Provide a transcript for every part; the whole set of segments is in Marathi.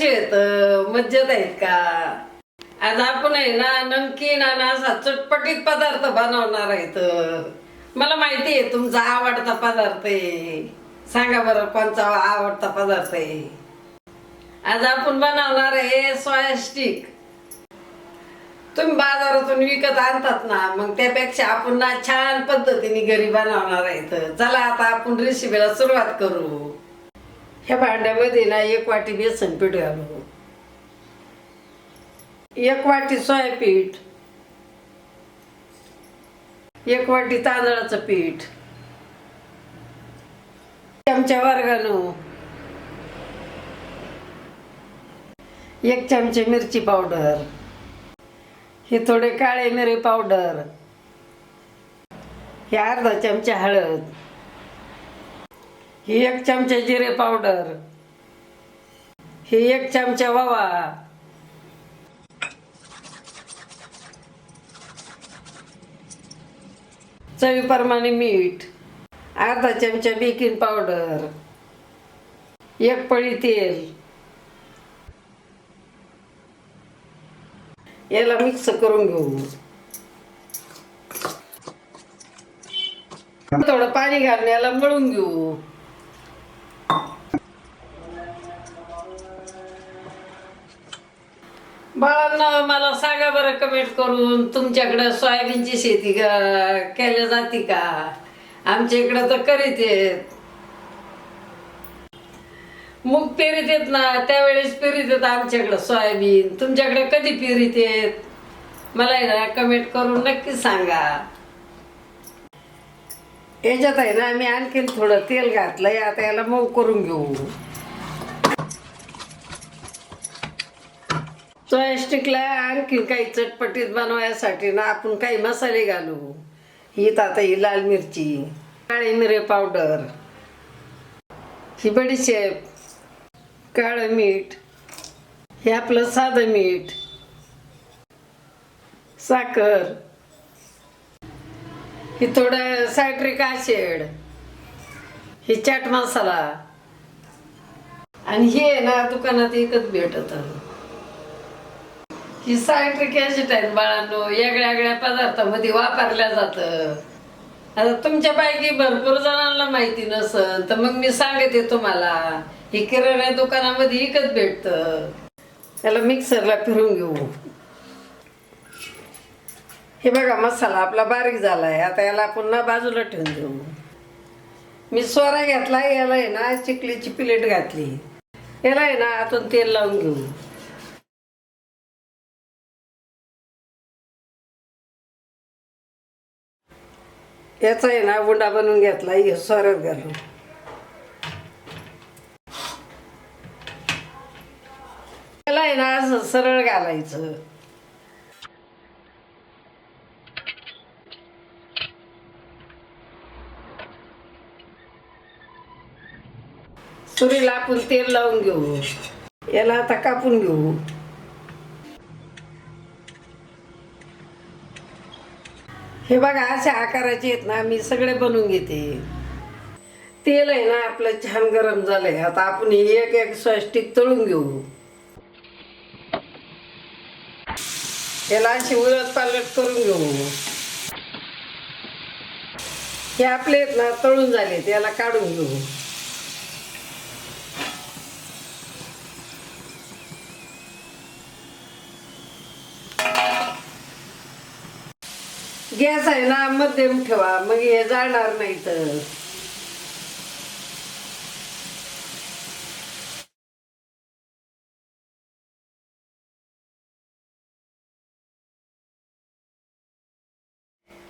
कसे आहेत मज्जेत आहेत का? आज आपण आहे ना नमकीन आणि असा चटपटीत पदार्थ बनवणार आहेत. मला माहिती आहे तुमचा आवडता पदार्थ आहे. सांगा बरं कोणचा आवडता पदार्थ आहे? आज आपण बनवणार आहे सोया स्टिक. तुम्ही बाजारातून विकत आणतात ना मग त्यापेक्षा आपण ना छान पद्धतीने घरी बनवणार आहेत. चला आता आपण रेसिपीला सुरुवात करू. ह्या भांड्यामध्ये ना एक वाटी बेसन पीठ घालू एक वाटी सोयापीठ. एक वाटी तांदळाचं पीठ. चमचा घालू एक चमचे मिरची पावडर. हे थोडे काळे मिरे पावडर. हे अर्धा चमचे हळद. ही एक चमचा जिरे पावडर. ही एक चमचा ववा. चवीप्रमाणे मीठ. अर्धा चमचा बेकिंग पावडर. एक पळी तेल. याला मिक्स करून घेऊ. थोडं पाणी घालून याला मळून घेऊ. बाळांना मला सांगा बरं कमेंट करून तुमच्याकडं सोयाबीनची शेती ग- केल्या जाते का? आमच्या इकडं तर करीत आहेत. मूग पेरीत येत ना त्यावेळेस पेरीत येत आमच्याकडं सोयाबीन. तुमच्याकडे कधी पेरीत येत मला आहे ना कमेंट करून नक्की सांगा. याच्यात आहे ना मी आणखीन थोडं तेल घातलंय आता याला मऊ करून घेऊ. चॉयस्टिकला आणखी काही चटपटीत बनवायसाठी ना आपण काही मसाले घालू. ही आता ही लाल मिरची काळे मिरे पावडर ही बडीशेप काळं मीठ हे आपलं साधं मीठ साखर ही थोडं सायट्रिक आशेड ही चाट मसाला. आणि हे ना दुकानात एकच भेटत. ही सायट्रिक ॲसिड आहेत बाळांनो वेगळ्या वेगळ्या पदार्थामध्ये वापरल्या जातं. आता तुमच्या पैकी भरपूर जणांना माहिती नसन तर मग मी सांगते तुम्हाला. ही किराणा दुकानामध्ये विकत भेटतं. त्याला मिक्सरला फिरून घेऊ. हे बघा मसाला आपला बारीक झालाय. आता याला पुन्हा बाजूला ठेवून देऊ. मी सोरा घेतला याला आहे ना चिकलीची प्लेट घातली. याला आहे ना आतून तेल लावून घेऊ. याचा आहे ना उंडा बनवून घेतला हे सोऱ्यात घालू त्याला आहे ना असं सरळ घालायचं. सुरीला आपण तेल लावून घेऊ. याला आता कापून घेऊ. हे बघा अशा आकाराचे आहेत ना मी सगळे बनवून घेते. तेल आहे ना आपलं छान गरम झालंय. आता आपण हे एक एक स्वस्टिक तळून घेऊ. याला अशी उलट पालट करून घेऊ. हे आपले आहेत ना तळून झाले याला काढून घेऊ. गॅस आहे ना मध्यम ठेवा मग हे जाणार नाही तर.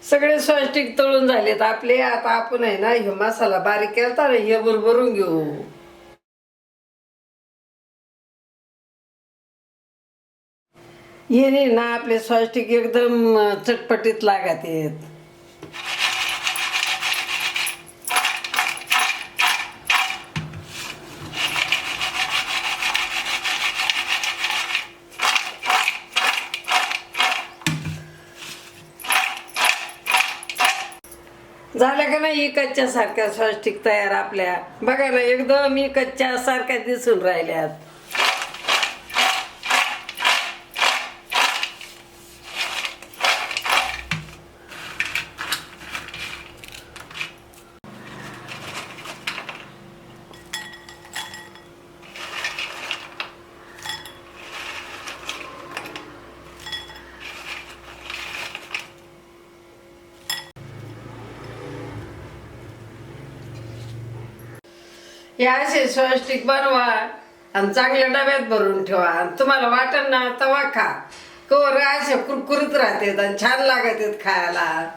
सगळे स्वस्टिक तळून झालेत आपले. आता आपण आहे ना हे मसाला बारीक केला ना हे भरून घेऊ. हे नाही ना आपले स्वास्टिक एकदम चटपटीत लागत आहेत. झालं का नाही कच्च्या सारख्या स्वास्टिक तयार आपल्या? बघा ना एकदम मी कच्च्या सारख्या दिसून राहिल्यात. हे असे स्वस्तिक बनवा आणि चांगल्या डब्यात भरून ठेवा. आणि तुम्हाला वाटण ना तवा खा. कवर असे कुरकुरीत राहतात आणि छान लागत आहेत खायला.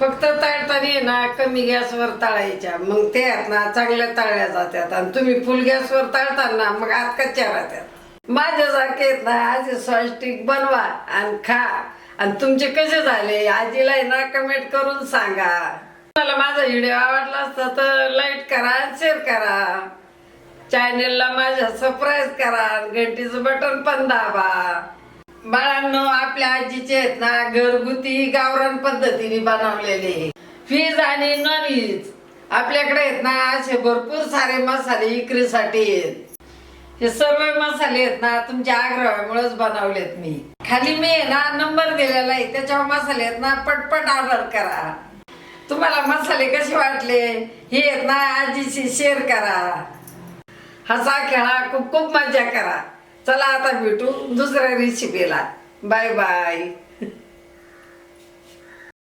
फक्त तळताना ना कमी गॅसवर तळायच्या. मग ते आहेत ना चांगल्या तळल्या जातात. आणि तुम्ही फुल गॅसवर तळताना मग आत कच्च्या राहतात. माझ्यासारखे आहेत ना आजी स्वस्तिक बनवा आणि खा. आणि तुमचे कसे झाले? आजीला ना कमेंट करून सांगा. मला माझा व्हिडिओ आवडला असता तर लाईक करा शेअर करा. चॅनेलला माझ्या सबस्क्राईब करा घंटीचं बटन पण दाबा. बाळांनो आपल्या आजीचे आहेत ना घरगुती गावरान पद्धतीने बनवलेले फिज आणि नॉन व्हेज आपल्याकडे आहेत ना असे भरपूर सारे मसाले विक्रीसाठी आहेत. हे सर्व मसाले आहेत ना तुमच्या आग्रहामुळेच बनवलेत मी. खाली मी ना नंबर दिलेला आहे. त्याच्यावर मसाले आहेत ना पटपट ऑर्डर करा. तुम्हाला मसाले कसे वाटले? हे आहेत ना आजीशी शेअर करा. हसा खेळा खूप खूप मजा करा. चला आता भेटू दुसऱ्या रेसिपीला बाय बाय